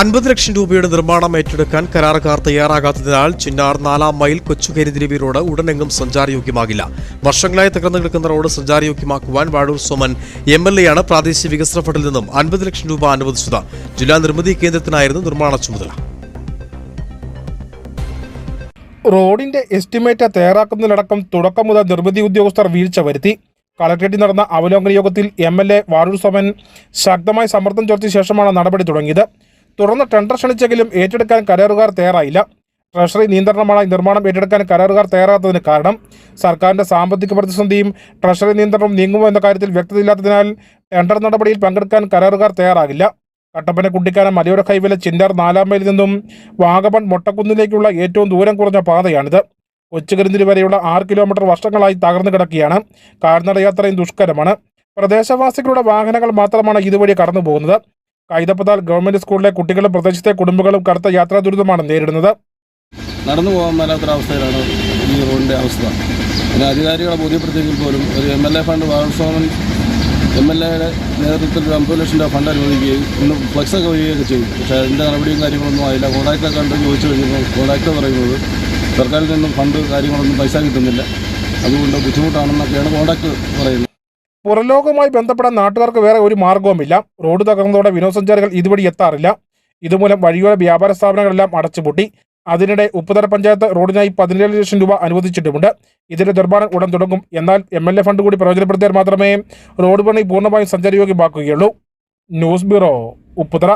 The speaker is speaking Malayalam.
അൻപത് ലക്ഷം രൂപയുടെ നിർമ്മാണം ഏറ്റെടുക്കാൻ കരാറുകാർ തയ്യാറാകാത്തതിനാൽ ചിന്നാർ നാലാം മൈൽ കൊച്ചുകരിതിരിവി റോഡ് ഉടനെങ്ങും സഞ്ചാരയോഗ്യമാകില്ല. വർഷങ്ങളായി തകർന്നു കിടക്കുന്ന റോഡ് സഞ്ചാരയോഗ്യമാക്കുവാൻ വാഴൂർ സോമൻ എം എൽ എയാണ് പ്രാദേശിക വികസന ഫണ്ടിൽ നിന്നും അൻപത് ലക്ഷം രൂപ അനുവദിച്ചത്. ജില്ലാ നിർമ്മിതി കേന്ദ്രത്തിനായിരുന്നു നിർമ്മാണ ചുമതല. റോഡിന്റെ എസ്റ്റിമേറ്റ് തയ്യാറാക്കുന്നതിലടക്കം തുടക്കം മുതൽ നിർമ്മിതി ഉദ്യോഗസ്ഥർ വീഴ്ച വരുത്തി. കളക്ട്രേറ്റിൽ നടന്ന അവലോകന യോഗത്തിൽ M L A Vazhoor Soman ശക്തമായി സമ്മർദ്ദം ചെലുത്തിയ ശേഷമാണ് നടപടി തുടങ്ങിയത്. തുടർന്ന് ടെൻഡർ ക്ഷണിച്ചെങ്കിലും ഏറ്റെടുക്കാൻ കരാറുകാർ തയ്യാറായില്ല. ട്രഷറി നിയന്ത്രണമാണ് നിർമ്മാണം ഏറ്റെടുക്കാൻ കരാറുകാർ തയ്യാറാത്തതിന് കാരണം സർക്കാരിന്റെ സാമ്പത്തിക പ്രതിസന്ധിയും ട്രഷറി നിയന്ത്രണം നീങ്ങുമോ എന്ന കാര്യത്തിൽ വ്യക്തതയില്ലാത്തതിനാൽ ടെൻഡർ നടപടിയിൽ പങ്കെടുക്കാൻ കരാറുകാർ തയ്യാറാകില്ല. കട്ടപ്പന കുട്ടിക്കാനം മലയോര ഹൈവേയിലെ ചിന്നാർ നാലാം മൈലിൽ നിന്നും വാഗമൺ മൊട്ടക്കുന്നിലേക്കുള്ള ഏറ്റവും ദൂരം കുറഞ്ഞ പാതയാണിത്. കൊച്ചുകരിന്തിരി വരെയുള്ള ആറ് കിലോമീറ്റർ വർഷങ്ങളായി തകർന്നു കിടക്കുകയാണ്. കാൽനട യാത്രയും ദുഷ്കരമാണ്. പ്രദേശവാസികളുടെ വാഹനങ്ങൾ മാത്രമാണ് ഇതുവഴി കടന്നു പോകുന്നത് കൈതപ്പതാൽ ഗവൺമെന്റ് സ്കൂളിലെ കുട്ടികളും പ്രദേശത്തെ കുടുംബങ്ങളും കടുത്ത യാത്രാ ദുരിതമാണ് നേരിടുന്നത്. നടന്നു പോകാൻ മേലാത്തൊരവസ്ഥയിലാണ് ഈ റോഡിന്റെ അവസ്ഥ. പിന്നെ അധികാരികളെ ബോധ്യപ്പെടുത്തിയെങ്കിൽ പോലും ഒരു എം എൽ എ ഫണ്ട് വാഴസ്വാമൻ എം എൽ എയുടെ നേതൃത്വത്തിൽ ഒരു അമ്പത് ലക്ഷം രൂപ ഫണ്ട് അനുവദിക്കുകയും ഇന്ന് ഫ്ലക്സൊക്കെ വരികയൊക്കെ ചെയ്തു. പക്ഷേ അതിന്റെ നടപടിയും കാര്യങ്ങളൊന്നും ആയില്ല. കോൺട്രാക്ടറെ കണ്ട് ചോദിച്ചു കഴിഞ്ഞപ്പോൾ കോൺട്രാക്ടർ പറയുന്നത് സർക്കാരിൽ നിന്നും ഫണ്ട് കാര്യങ്ങളൊന്നും പൈസ കിട്ടുന്നില്ല. അതുകൊണ്ട് ബുദ്ധിമുട്ടാണെന്നൊക്കെയാണ് കോൺട്രാക്ടർ പറയുന്നത്. പുറലോകവുമായി ബന്ധപ്പെടാൻ നാട്ടുകാർക്ക് വേറെ ഒരു മാർഗവുമില്ല റോഡ് തകർന്നതോടെ വിനോദസഞ്ചാരികൾ ഇതുവഴി എത്താറില്ല. ഇതുമൂലം വഴിയോര വ്യാപാര സ്ഥാപനങ്ങളെല്ലാം അടച്ചുപൂട്ടി. അതിനിടെ ഉപ്പുതര പഞ്ചായത്ത് റോഡിനായി പതിനേഴ് ലക്ഷം രൂപ അനുവദിച്ചിട്ടുമുണ്ട്. ഇതിന്റെ നിർമ്മാണം ഉടൻ തുടങ്ങും. എന്നാൽ എം എൽ എ ഫണ്ട് കൂടി പ്രയോജനപ്പെടുത്തിയാൽ മാത്രമേ റോഡ് പണി പൂർണമായും സഞ്ചാരയോഗ്യമാക്കുകയുള്ളൂ. News bureau Upputhara.